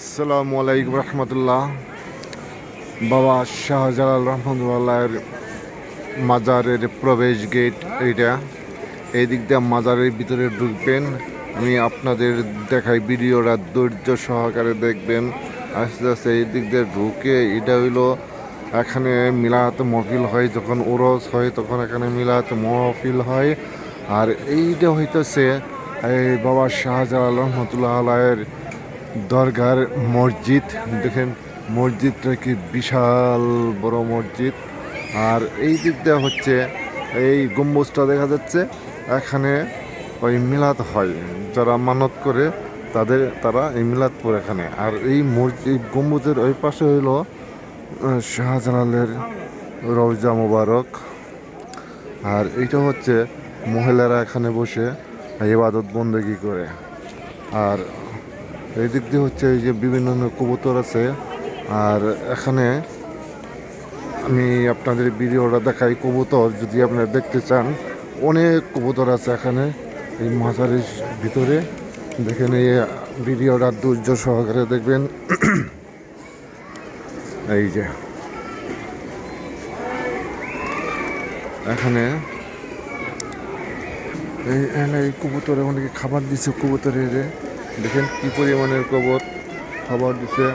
আসসালামু আলাইকুম রহমতুল্লাহ। বাবা শাহজালাল রহমতুল্লাহের মাজারের প্রবেশ গেট এইটা। এই দিক দিয়ে মাজারের ভিতরে ঢুকবেন। আমি আপনাদের দেখাই ভিডিওটা ধৈর্য সহকারে দেখবেন। আস্তে আস্তে এই দিক দিয়ে ঢুকে এটা হইল এখানে মিলাত মহফিল হয়, যখন ওরস হয় তখন এখানে মিলাত মহফিল হয়। আর এইটা হইতেছে, এই বাবা শাহজালাল রহমতুল্লাহ আলাহের দরগার মসজিদ, দেখেন, মসজিদটা কি বিশাল বড় মসজিদ। আর এই দিক দিয়ে হচ্ছে এই গম্বুজটা দেখা যাচ্ছে, এখানে ওই মিলাদ হয়। যারা মানত করে, তাদের, তারা এই মিলাদ পড়ে এখানে। আর এই মসজিদ গম্বুজের ওই পাশে হইল শাহজালালের রওজা মোবারক। আর এইটা হচ্ছে মহিলারা এখানে বসে ইবাদত বন্দেগি করে। আর এই দিক দিয়ে হচ্ছে এই যে বিভিন্ন ধরনের কবুতর আছে। আর এখানে আমি আপনাদের ভিডিওটা দেখাই কবুতর, যদি আপনারা দেখতে চান। অনেক কবুতর আছে এখানে, এই মাজারের ভিতরে। দেখেন এই ভিডিওটা ধৈর্য সহকারে দেখবেন। এই যে। এখানে এই এখানে এই কবুতরে অনেকে খাবার দিচ্ছে কবুতরের। দেখেন কি পরিমাণের কবর খাবার দিচ্ছে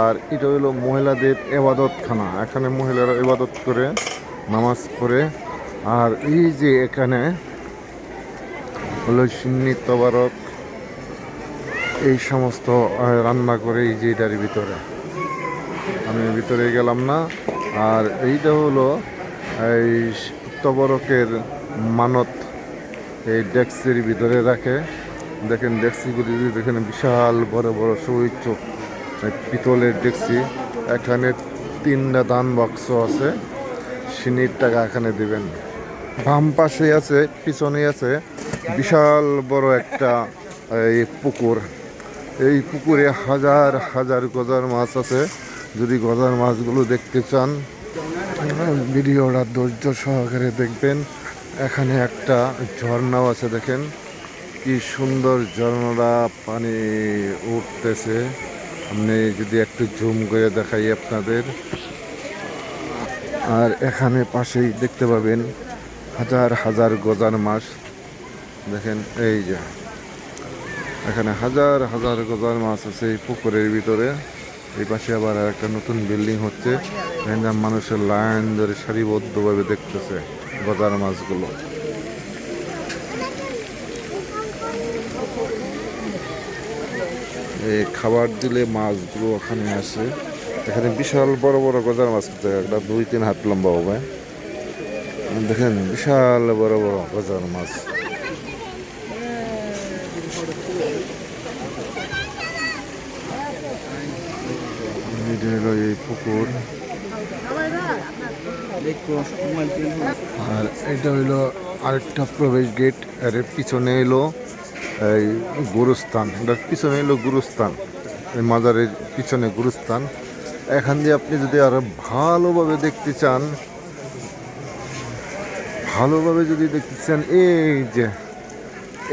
আর এটা হলো মহিলাদের এবাদতখানা। এখানে মহিলারা এবাদত করে, নামাজ পড়ে। আর এই যে এখানে হলো সিন্নি তবারক, এই সমস্ত রান্না করে এই যে এটার ভিতরে। আমি ভিতরে গেলাম না। আর এইটা হলো, এই তবরকের মানত এই ডেক্সির ভিতরে রাখে। দেখেন ডেক্সিগুলি দেখেন বিশাল বড় বড় সুইচ পিতলের ডেক্সি। এখানে তিনটা দান বাক্স আছে সিনির টাকা এখানে দিবেন। বাম পাশে আছে, পিছনে আছে বিশাল বড় একটা, এই পুকুর। এই পুকুরে হাজার হাজার গজার মাছ আছে। যদি গজার মাছগুলো দেখতে চান, ভিডিওটা ধৈর্য সহকারে দেখবেন। এখানে একটা ঝর্ণাও আছে, দেখেন। কি সুন্দর ঝর্ণাটা পানি উঠতেছে। আপনি যদি একটু জুম করে দেখাই আপনাদের। আর এখানে পাশেই দেখতে পাবেন হাজার হাজার গজার মাছ। দেখেন, এই যে। এখানে হাজার হাজার গজার মাছ আছে এই পুকুরের ভিতরে। এই পাশে আবার একটা নতুন বিল্ডিং হচ্ছে। মানুষের লাইন ধরে সারিবদ্ধভাবে দেখতেছে গজার মাছগুলো। খাবার দিলে মাছগুলো ওখানে আসে। এখানে বিশাল বড় বড় গজার মাছ একটা দুই তিন হাত লম্বা হবে। দেখেন, বিশাল বড় বড় গজার মাছ। এই পুকুর। আর এটা হইল আরেকটা প্রবেশ গেট, এর পিছনে এলো। এই গুরুস্থান, এটার পিছনে এলো গুরুস্থান, এই মাজারের পিছনে গুরুস্থান। এখান দিয়ে আপনি যদি আরও ভালোভাবে দেখতে চান, ভালোভাবে যদি দেখতে চান, এই যে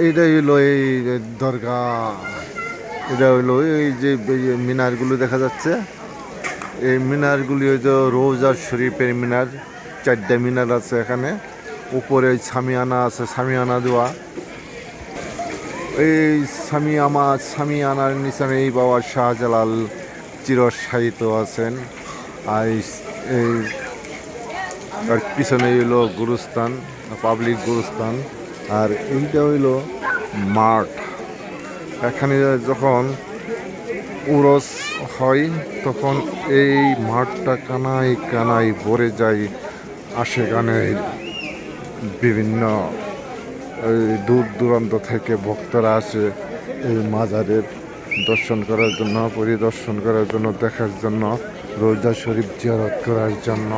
এইটা হইল এই দরগা, এটা হইল এই যে মিনারগুলো দেখা যাচ্ছে। এই মিনারগুলি যে রোজার শরীফের মিনার, চারটা মিনার আছে এখানে। উপরে ওই সামিয়ানা আছে সামিয়ানা দেওয়া। এই স্বামী আমার, স্বামী সামিয়ানার নিচানে এই বাবা শাহজালাল চিরস্থায়িত আছেন। আর এই- পিছনে হইল গুরুস্থান, পাবলিক গুরুস্থান। আর এইটা হইল মাঠ। এখানে যখন উরস হয়, তখন এই মাঠটা কানাই কানাই ভরে যায় গানের বিভিন্ন দূর দূরান্ত থেকে ভক্তরা আসে এই মাজারের দর্শন করার জন্য, পরিদর্শন করার জন্য, দেখার জন্য, রোজা শরীফ জিয়ারত করার জন্য।